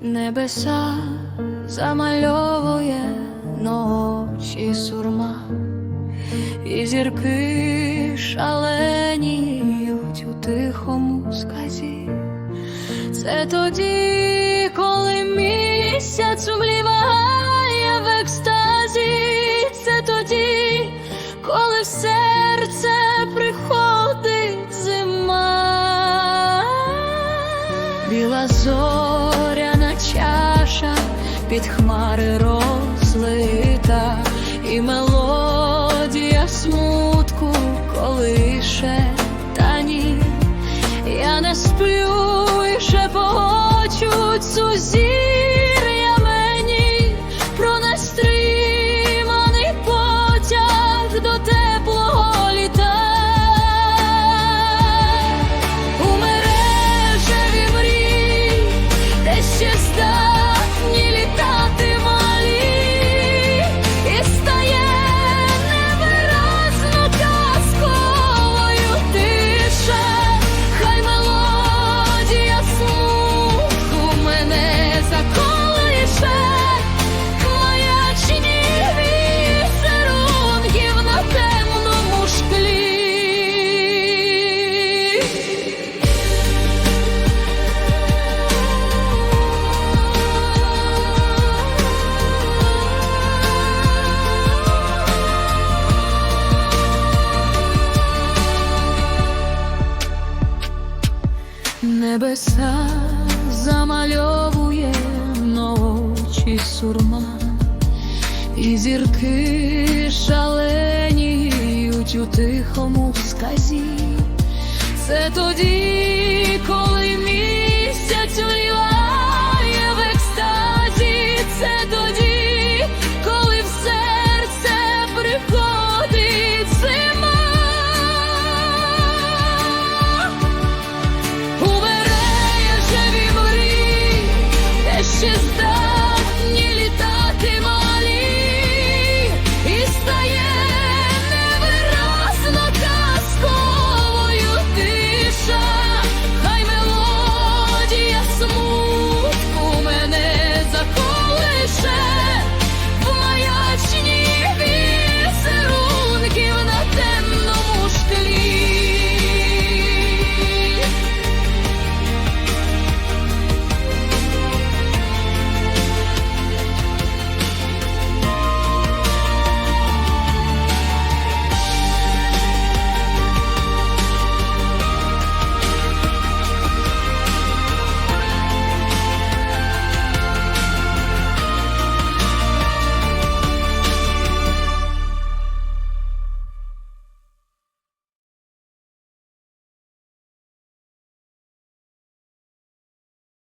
Небеса замальовує ночі сурма, і зірки шаленіють у тихому сказі. Це тоді, коли місяць умліває серце приходить зима, біла зоряна Небеса замальовує ночі сурма, і зірки шаленіють у тихому сказі. Це тоді,